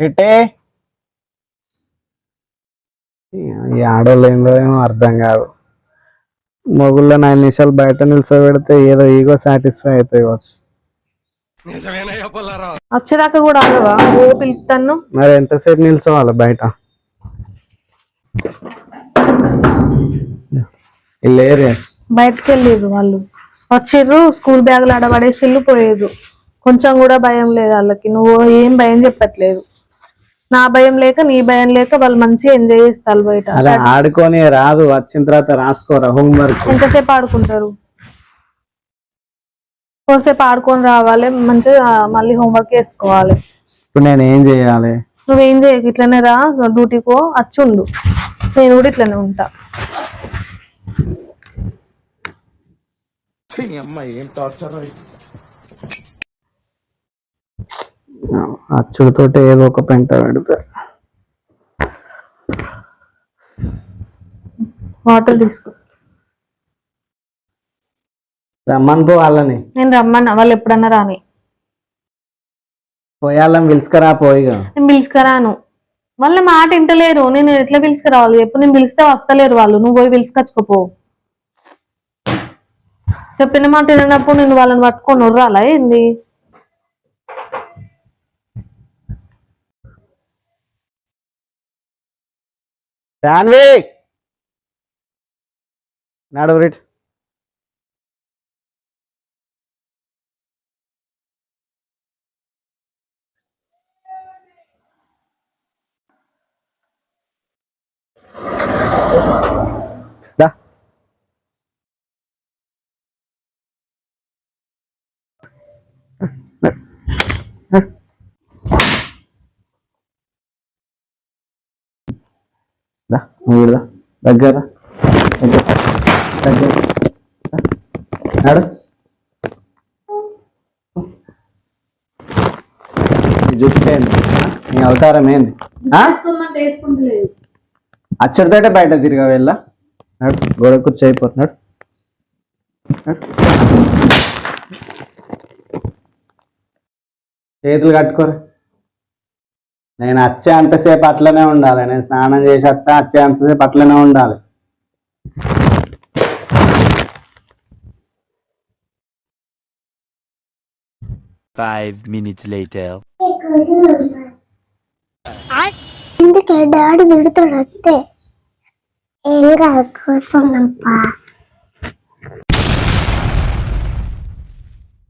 ఇటే ఈ ఆడోళ్ళు ఏందో ఏమో అర్థం కాదు. మొగుల్లో ఐదు నిమిషాలు బయట నిల్చోబెడితే ఏదో ఈగో సాటిస్ఫై అవుతాయి కావచ్చు వచ్చేదాకా కూడా ఆగవా? ఓ పిలుస్తాను మరి ఎంతసేపు నిల్చోవాలి బయట? లేరే. బయటకు వెళ్ళిర్రు వాళ్ళు. వచ్చిర్రు స్కూల్ బ్యాగులు ఆడబడేసి ఇల్లు పోయేది కొంచెం కూడా భయం లేదు వాళ్ళకి. నువ్వు ఏం భయం చెప్పట్లేదు. నా భయం లేక నీ భయం లేక వాళ్ళు మంచిగా ఎంజాయ్ చేస్తారు బయట. అదే ఆడుకొని రాదు వచ్చిన తర్వాత రాసుకోరా హోంవర్క్ ఎంతసేపు ఆడుకుంటారు? కోసేపు ఆడుకొని రావాలి మంచిగా మళ్ళీ హోంవర్క్ చేసుకోవాలి ఇప్పుడు నేను ఏం చేయాలి? నువ్వేం చేయకు ఇట్లనే రా డ్యూటీకో అచ్చుండు. నేను కూడా ఇట్లనే ఉంటా. అచ్చుడితోటి ఏదో ఒక పెంట పెడతా. వాటర్ తీసుకో. రమ్మని పో వాళ్ళని. నేను రమ్మన్నా వాళ్ళు ఎప్పుడన్నా రాని. పోయాలని పిలుచుకరా పోయిగా నేను పిలుచుకురాను. వాళ్ళ మాట వింటలేరు. నేను ఎట్లా పిలుచుకురావాలి? ఎప్పుడు నేను పిలిస్తే వస్తలేరు వాళ్ళు. నువ్వు పోయి పిలుచుకొచ్చుకోపో చెప్పిన మాట వినప్పుడు నేను వాళ్ళని పట్టుకొని ఉర్రాలా ఏంది? രാൻവേ നാട് പറയിട്ട് Huh? రా నువ్వు కూడా దగ్గర రా. దగ్గర. దగ్గర. దా. నీ అవతారం ఏంది? ఆ? బయట తిరిగా వెళ్ళా. గోడ కూర్చో అయిపోతున్నాడు చేతులు కట్టుకోరా. నేను వచ్చే అంతసేపు అట్లనే ఉండాలి. నేను స్నానం చేసి వస్తా వచ్చే అంతసేపు అట్లనే ఉండాలి. Five minutes later. ఎందుకే డాడీ తిడతాడు అంతే? ఏం కాదు కూర్చున్నప్ప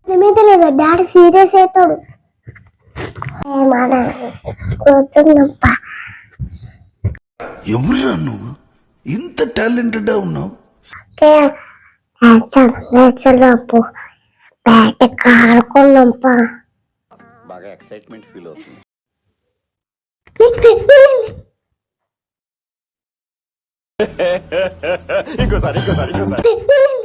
మీద లేదు డాడీ సీరియస్ అవుతాడు ఎవరురా నువ్వు? ఇంత టాలెంటెడ్ ఉన్నావు? బాగా ఎక్సైట్మెంట్ ఫీల్ అవుతుంది.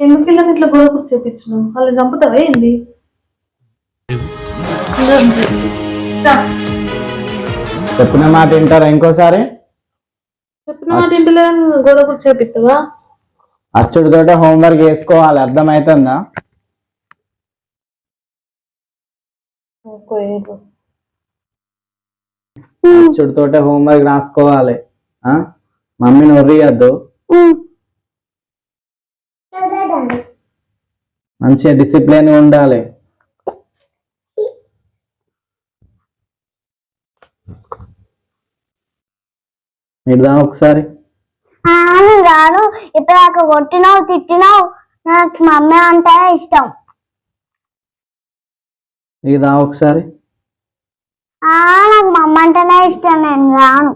ఎందుకు పిల్లలు ఇట్లా గొడవ కూర్చోపించినావు వాళ్ళు చంపుతావా ఏంది. చెప్పిన మాట వింటారా ఇంకోసారి? చెప్పిన మాట ఇంటలేదని గొడవ కూర్చోపిస్తావా అచ్చుడితోటే హోంవర్క్ చేసుకోవాలి అర్థమవుతుందా అచ్చుడితోటే హోంవర్క్ రాసుకోవాలి ఆ? మమ్మీని ఒర్రియద్దు మంచిగా డిసిప్లిన్ ఉండాలి. ఇద్దాం ఒకసారి. రాను. ఇప్పుడు కొట్టినావు తిట్టినావు. నాకు మమ్మీ అంటే ఇష్టం. ఇద్దాం ఒకసారి. ఆ నాకు మమ్మ అంటేనే ఇష్టం. నేను రాను.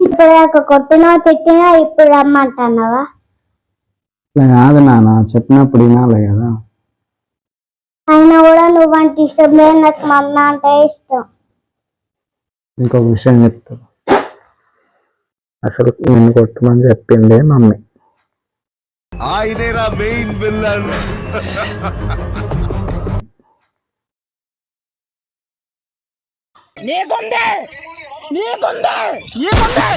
ఇప్పుడు నాకు కొట్టినావు తిట్టినావు ఇప్పుడు రమ్మంటున్నావా? ఇట్లా కాదు నాన్న చెప్పినప్పుడు వినాలి కదా. అయినా కూడా నువ్వు నువ్వంటే ఇష్టం లేదు నాకు మా అన్న అంటే ఇష్టం. ఇంకొక విషయం చెప్తాను అసలు నేను కొట్టమని చెప్పిందే మమ్మీ. ఆయనేరా మెయిన్ విల్లన్ నీకుందే నీకుందే నీకుందే.